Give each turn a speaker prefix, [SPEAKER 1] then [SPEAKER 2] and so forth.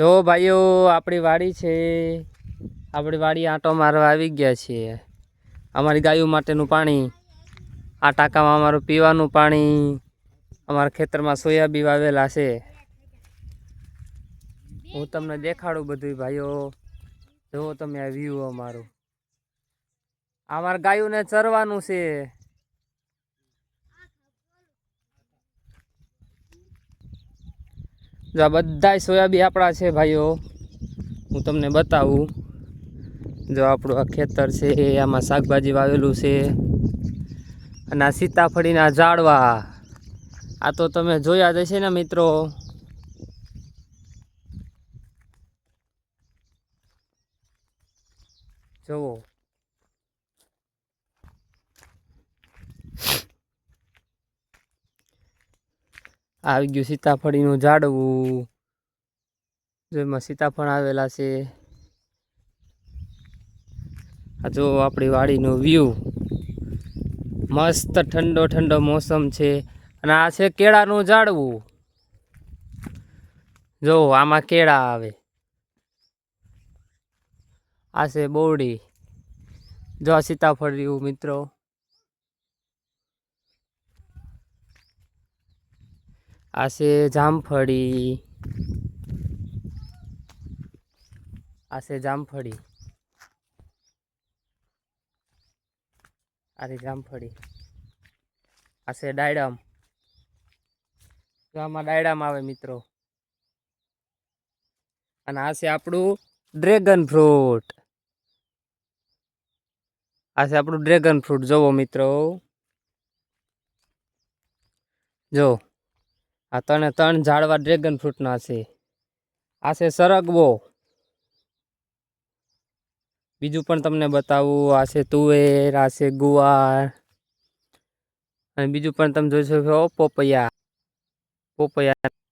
[SPEAKER 1] જો ભાઈઓ, આપણી વાડી છે. આપણી વાડી આંટો મારવા આવી ગયા છીએ. અમારી ગાયો માટેનું પાણી, આ ટાંકામાં અમારું પીવાનું પાણી, અમારા ખેતરમાં સોયાબી વાવેલા છે. હું તમને દેખાડું બધું ભાઈઓ. જુઓ તમે આ વ્યૂ અમારું. અમારા ગાયોને ચરવાનું છે. જો આ બધા સોયાબી આપણા છે ભાઈઓ, હું તમને બતાવું. જો આપણું આ ખેતર છે, આમાં શાકભાજી વાવેલું છે. અને આ સીતાફળીના ઝાડવા. આ તો તમે જોયા જ હશે ને મિત્રો. જુઓ. આવી ગયું સીતાફળીનું ઝાડવું. જેમાં સીતાફળ આવેલા છે. આ જો આપણી વાડીનો વ્યૂ મસ્ત ઠંડો ઠંડો મોસમ છે. અને આ છે કેળાનું ઝાડવું. જો આમાં કેળા આવે. આ છે બોરડી. જો આ સીતાફળ રહ્યું મિત્રો. આ છે જામફળી. આ છે જામફળી. આ જામફળી. આ છે ડાયડામ. આમાં ડાયડામ આવે મિત્રો. અને આ છે આપણું ડ્રેગન ફ્રૂટ. આ છે આપણું ડ્રેગન ફ્રૂટ. જોવો મિત્રો. જો આ ત્રણે ત્રણ ઝાડવા ડ્રેગન ફ્રૂટના છે. આ છે સરગવો બીજું પણ તમને બતાવું, આ છે તુવેર, આ છે ગુવાર. અને બીજું પણ તમે જોઈ શકો પોપૈયા. પોપૈયા